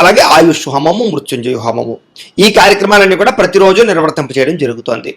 అలాగే ఆయుష్ హోమము మృత్యుంజయ హోమము. ఈ కార్యక్రమాలన్నీ కూడా ప్రతిరోజు నిర్వర్తింప చేయడం జరుగుతోంది.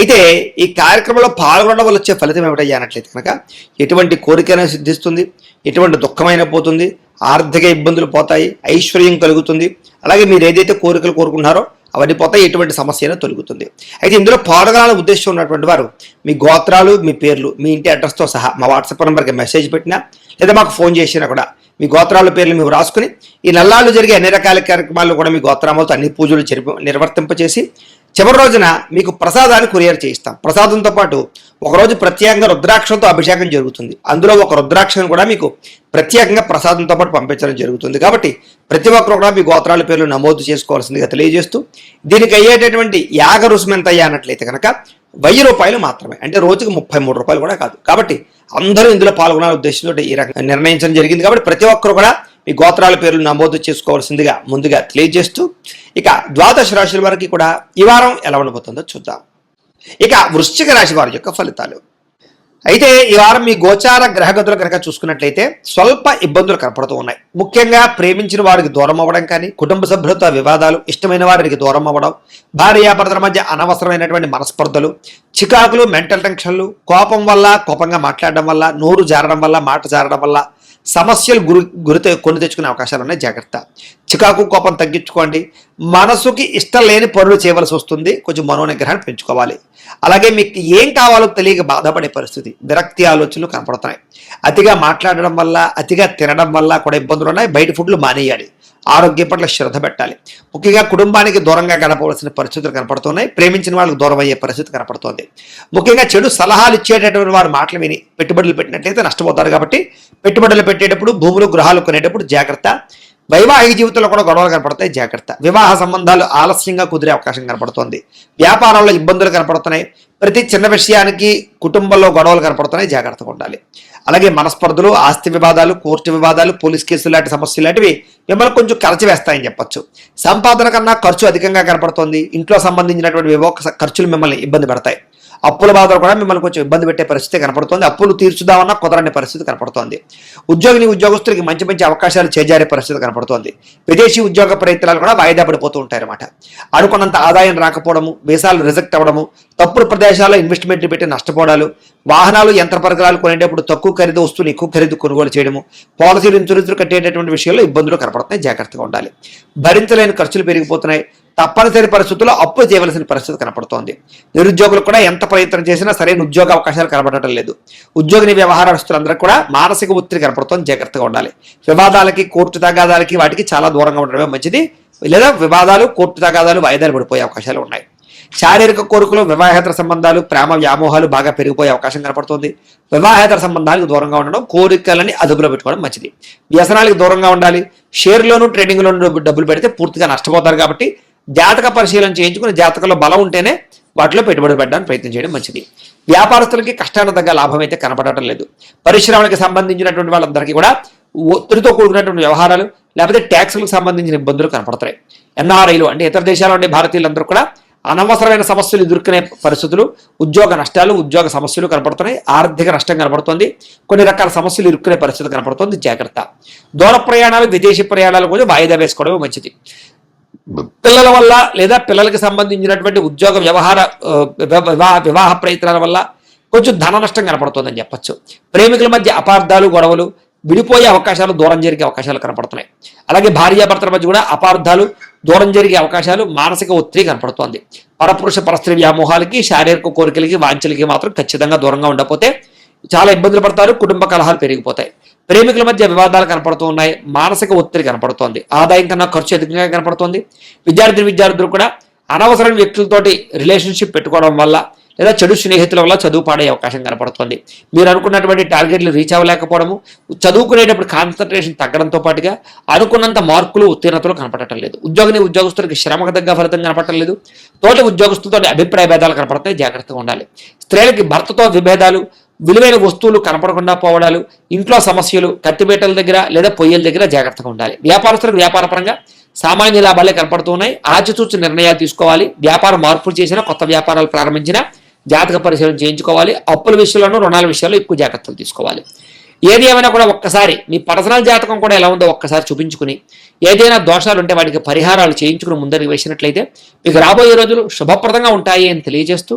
అయితే ఈ కార్యక్రమంలో పాల్గొనడం వల్ల వచ్చే ఫలితం ఏమిటయ్యా అన్నట్లయితే కనుక ఎటువంటి కోరికైనా సిద్ధిస్తుంది ఎటువంటి దుఃఖమైన పోతుంది ఆర్థిక ఇబ్బందులు పోతాయి ఐశ్వర్యం కలుగుతుంది అలాగే మీరు ఏదైతే కోరికలు కోరుకుంటున్నారో అవన్నీ పోతాయి ఎటువంటి సమస్యను తొలుగుతుంది. అయితే ఇందులో పాల్గొనాలని ఉద్దేశం ఉన్నటువంటి వారు మీ గోత్రాలు మీ పేర్లు మీ ఇంటి అడ్రస్తో సహా మా వాట్సాప్ నెంబర్కి మెసేజ్ పెట్టినా లేదా మాకు ఫోన్ చేసినా కూడా మీ గోత్రాల పేర్లు మేము రాసుకుని ఈ నల్లాళ్ళు జరిగే అన్ని రకాల కార్యక్రమాల్లో కూడా మీ గోత్రామాలతో అన్ని పూజలు చెరిపి నిర్వర్తింపచేసి చివరి రోజున మీకు ప్రసాదాన్ని కొరియర్ చేయిస్తాం. ప్రసాదంతో పాటు ఒకరోజు ప్రత్యేకంగా రుద్రాక్షంతో అభిషేకం జరుగుతుంది. అందులో ఒక రుద్రాక్షను కూడా మీకు ప్రత్యేకంగా ప్రసాదంతో పాటు పంపించడం జరుగుతుంది. కాబట్టి ప్రతి ఒక్కరు కూడా మీ గోత్రాల పేర్లు నమోదు చేసుకోవాల్సిందిగా తెలియజేస్తూ దీనికి అయ్యేటటువంటి యాగ రుసుము అన్నట్లయితే కనుక వెయ్యి రూపాయలు మాత్రమే. అంటే రోజుకు ముప్పై మూడు రూపాయలు కూడా కాదు. కాబట్టి అందరూ ఇందులో పాల్గొనాల ఉద్దేశంతో ఈ రకంగా నిర్ణయించడం జరిగింది. కాబట్టి ప్రతి ఒక్కరు కూడా మీ గోత్రాల పేర్లు నమోదు చేసుకోవాల్సిందిగా ముందుగా తెలియజేస్తూ ఇక ద్వాదశ రాశుల వారికి కూడా ఈ వారం ఎలా ఉండబోతుందో చూద్దాం. ఇక వృశ్చిక రాశి వారి యొక్క ఫలితాలు. అయితే ఈ వారం మీ గోచార గ్రహగతులు కనుక చూసుకున్నట్లయితే స్వల్ప ఇబ్బందులు కనపడుతూ ఉన్నాయి. ముఖ్యంగా ప్రేమించిన వారికి దూరం అవ్వడం కానీ కుటుంబ సభ్యులతో వివాదాలు ఇష్టమైన వారికి దూరం అవ్వడం భార్యాభర్తల మధ్య అనవసరమైనటువంటి మనస్పర్ధలు చికాకులు మెంటల్ టెన్షన్లు కోపం వల్ల కోపంగా మాట్లాడడం వల్ల నోరు జారడం వల్ల మాట జారడం వల్ల సమస్యలు గురి గురి కొని తెచ్చుకునే అవకాశాలు ఉన్నాయి. జాగ్రత్త. చికాకు కోపం తగ్గించుకోండి. మనసుకి ఇష్టం లేని పనులు చేయవలసి వస్తుంది. కొంచెం మనోనిగ్రహాన్ని పెంచుకోవాలి. అలాగే మీకు ఏం కావాలో తెలియక బాధపడే పరిస్థితి. విరక్తి ఆలోచనలు కనపడుతున్నాయి. అతిగా మాట్లాడడం వల్ల అతిగా తినడం వల్ల కూడా ఇబ్బందులు ఉన్నాయి. బయట ఫుడ్లు మానేయాలి. ఆరోగ్యం పట్ల శ్రద్ధ పెట్టాలి. ముఖ్యంగా కుటుంబానికి దూరంగా గడపవలసిన పరిస్థితులు కనపడుతున్నాయి. ప్రేమించిన వాళ్ళకి దూరం అయ్యే పరిస్థితి కనపడుతోంది. ముఖ్యంగా చెడు సలహాలు ఇచ్చేటటువంటి వారు మాటలు విని పెట్టుబడులు పెట్టినట్లయితే నష్టపోతారు కాబట్టి పెట్టుబడులు పెట్టేటప్పుడు భూములు గృహాలు కొనేటప్పుడు జాగ్రత్త. వైవాహిక జీవితంలో కూడా గొడవలు కనపడతాయి జాగ్రత్త. వివాహ సంబంధాలు ఆలస్యంగా కుదిరే అవకాశం కనపడుతోంది. వ్యాపారాల్లో ఇబ్బందులు కనపడుతున్నాయి. ప్రతి చిన్న విషయానికి కుటుంబంలో గొడవలు కనపడుతున్నాయి జాగ్రత్తగా ఉండాలి. అలాగే మనస్పర్ధలు ఆస్తి వివాదాలు కోర్టు వివాదాలు పోలీస్ కేసులు లాంటి సమస్యలు లాంటివి మిమ్మల్ని కొంచెం కలచివేస్తాయని చెప్పొచ్చు. సంపాదన కన్నా ఖర్చు అధికంగా కనపడుతోంది. ఇంట్లో సంబంధించినటువంటి వివో ఖర్చులు మిమ్మల్ని ఇబ్బంది పెడతాయి. అప్పుల బాధలు కూడా మిమ్మల్ని కొంచెం ఇబ్బంది పెట్టే పరిస్థితి కనపడుతోంది. అప్పులు తీర్చుదామన్నా కుదరని పరిస్థితి కనపడుతోంది. ఉద్యోగిని ఉద్యోగస్తులకి మంచి మంచి అవకాశాలు చేజారే పరిస్థితి కనపడుతోంది. విదేశీ ఉద్యోగ ప్రయత్నాలు కూడా వాయిదా పడిపోతూ ఉంటాయన్నమాట. అనుకున్నంత ఆదాయం రాకపోవడము వీసాలు రిజెక్ట్ అవ్వడము తప్పుడు ప్రదేశాల్లో ఇన్వెస్ట్మెంట్లు పెట్టి నష్టపోవడాలు వాహనాలు యంత్ర పరికరాలు కొనేటప్పుడు తక్కువ ఖరీదు వస్తువులు ఎక్కువ ఖరీదు కొనుగోలు చేయడము పాలసీలు ఇన్సూరెన్స్లు కట్టేటటువంటి విషయంలో ఇబ్బందులు కనపడుతున్నాయి. జాగ్రత్తగా ఉండాలి. భరించలేని ఖర్చులు పెరిగిపోతున్నాయి. తప్పనిసరి పరిస్థితుల్లో అప్పు చేయవలసిన పరిస్థితి కనపడుతోంది. నిరుద్యోగులు కూడా ఎంత ప్రయత్నం చేసినా సరైన ఉద్యోగ అవకాశాలు కనబడటం లేదు. ఉద్యోగిని వ్యవహారస్తులందరూ కూడా మానసిక ఒత్తిడి కనపడుతోంది. జాగ్రత్తగా ఉండాలి. వివాదాలకి కోర్టు తగాదాలకి వాటికి చాలా దూరంగా ఉండడమే మంచిది. లేదా వివాదాలు కోర్టు తగాదాలు వాయిదాలు పడిపోయే అవకాశాలు ఉన్నాయి. శారీరక కోరికలు వివాహేతర సంబంధాలు ప్రేమ వ్యామోహాలు బాగా పెరిగిపోయే అవకాశం కనపడుతుంది. వివాహేతర సంబంధాలకు దూరంగా ఉండడం కోరికలని అదుపులో పెట్టుకోవడం మంచిది. వ్యసనాలకు దూరంగా ఉండాలి. షేర్లోనూ ట్రేడింగ్లోనూ డబ్బులు పెడితే పూర్తిగా నష్టపోతారు కాబట్టి జాతక పరిశీలన చేయించుకుని జాతకంలో బలం ఉంటేనే వాటిలో పెట్టుబడి పెట్టడానికి ప్రయత్నం చేయడం మంచిది. వ్యాపారస్తులకి కష్టానికి తగ్గ లాభం అయితే కనపడటం లేదు. పరిశ్రమలకు సంబంధించినటువంటి వాళ్ళందరికీ కూడా ఒత్తిడితో కూడుకున్నటువంటి వ్యవహారాలు లేకపోతే ట్యాక్సులకు సంబంధించిన ఇబ్బందులు కనపడతాయి. ఎన్ఆర్ఐలు అంటే ఇతర దేశాల నుండి భారతీయులందరూ కూడా అనవసరమైన సమస్యలు ఎదుర్కొనే పరిస్థితులు ఉద్యోగ నష్టాలు ఉద్యోగ సమస్యలు కనపడుతున్నాయి. ఆర్థిక నష్టం కనపడుతుంది. కొన్ని రకాల సమస్యలు ఇరుక్కునే పరిస్థితి కనపడుతుంది. జాగ్రత్త. దూర ప్రయాణాలు విదేశీ ప్రయాణాలు కూడా వాయిదా వేసుకోవడమే మంచిది. పిల్లల వల్ల లేదా పిల్లలకి సంబంధించినటువంటి ఉద్యోగ వ్యవహార వివాహ వివాహ ప్రయత్నాల వల్ల కొంచెం ధన నష్టం కనపడుతుందని చెప్పచ్చు. ప్రేమికుల మధ్య అపార్థాలు గొడవలు విడిపోయే అవకాశాలు దూరం జరిగే అవకాశాలు కనపడుతున్నాయి. అలాగే భార్యాభర్తల మధ్య కూడా అపార్థాలు దూరం జరిగే అవకాశాలు మానసిక ఒత్తిడి కనపడుతోంది. పరపురుష పరస్త్రీ వ్యామోహాలకి శారీరక కోరికలకి వాంఛలకి మాత్రం ఖచ్చితంగా దూరంగా ఉండకపోతే చాలా ఇబ్బందులు పడతారు కుటుంబ కలహాలు పెరిగిపోతాయి. ప్రేమికుల మధ్య వివాదాలు కనపడుతూ ఉన్నాయి మానసిక ఒత్తిడి కనపడుతోంది. ఆదాయం కన్నా ఖర్చు అధికంగా కనపడుతోంది. విద్యార్థి విద్యార్థులు కూడా అనవసరమైన వ్యక్తులతోటి రిలేషన్షిప్ పెట్టుకోవడం వల్ల లేదా చెడు స్నేహితుల వల్ల చదువు పాడే అవకాశం కనపడుతుంది. మీరు అనుకున్నటువంటి టార్గెట్లు రీచ్ అవ్వలేకపోవడము చదువుకునేటప్పుడు కాన్సన్ట్రేషన్ తగ్గడంతో పాటుగా అనుకున్నంత మార్కులు ఉత్తీర్ణతలు కనపడటం లేదు. ఉద్యోగిని ఉద్యోగస్తులకి శ్రమకు తగ్గ ఫలితం కనపడటం లేదు. తోటి ఉద్యోగస్తులతో అభిప్రాయ భేదాలు కనపడతాయి. జాగ్రత్తగా ఉండాలి. స్త్రీలకి భర్తతో విభేదాలు విలువైన వస్తువులు కనపడకుండా పోవడాలు ఇంట్లో సమస్యలు కత్తిబేటల దగ్గర లేదా పొయ్యల దగ్గర జాగ్రత్తగా ఉండాలి. వ్యాపారస్తులకు వ్యాపారపరంగా సామాన్య లాభాలే కనపడుతున్నాయి ఆచితూచి నిర్ణయాలు తీసుకోవాలి. వ్యాపార మార్పులు చేసినా కొత్త వ్యాపారాలు ప్రారంభించినా జాతక పరిశీలన చేయించుకోవాలి. అప్పుల విషయంలోనూ రుణాల విషయంలో ఎక్కువ జాగ్రత్తలు తీసుకోవాలి. ఏది ఏమైనా కూడా ఒక్కసారి మీ పర్సనల్ జాతకం కూడా ఎలా ఉందో ఒక్కసారి చూపించుకుని ఏదైనా దోషాలు ఉంటే వాటికి పరిహారాలు చేయించుకుని ముందరికి వేసినట్లయితే మీకు రాబోయే రోజులు శుభప్రదంగా ఉంటాయి అని తెలియజేస్తూ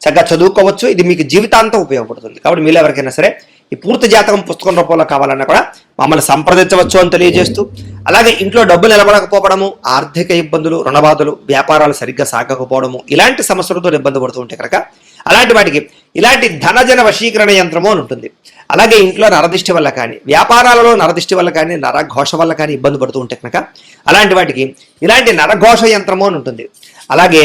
చక్కగా చదువుకోవచ్చు. ఇది మీకు జీవితాంతం ఉపయోగపడుతుంది. కాబట్టి మీరు ఎవరికైనా సరే ఈ పూర్తి జాతకం పుస్తకం రూపంలో కావాలన్నా కూడా మమ్మల్ని సంప్రదించవచ్చు అని తెలియజేస్తూ అలాగే ఇంట్లో డబ్బులు నిలబడకపోవడము ఆర్థిక ఇబ్బందులు రుణబాధలు వ్యాపారాలు సరిగ్గా సాగకపోవడము ఇలాంటి సమస్యలతో ఇబ్బంది పడుతూ ఉంటే కనుక అలాంటి వాటికి ఇలాంటి ధనజన వశీకరణ యంత్రము అని ఉంటుంది. అలాగే ఇంట్లో నరదిష్టి వల్ల కానీ వ్యాపారాలలో నరదిష్టి వల్ల కానీ నరఘోష వల్ల కానీ ఇబ్బంది పడుతూ ఉంటే కనుక అలాంటి వాటికి ఇలాంటి నరఘోష యంత్రము అని ఉంటుంది. అలాగే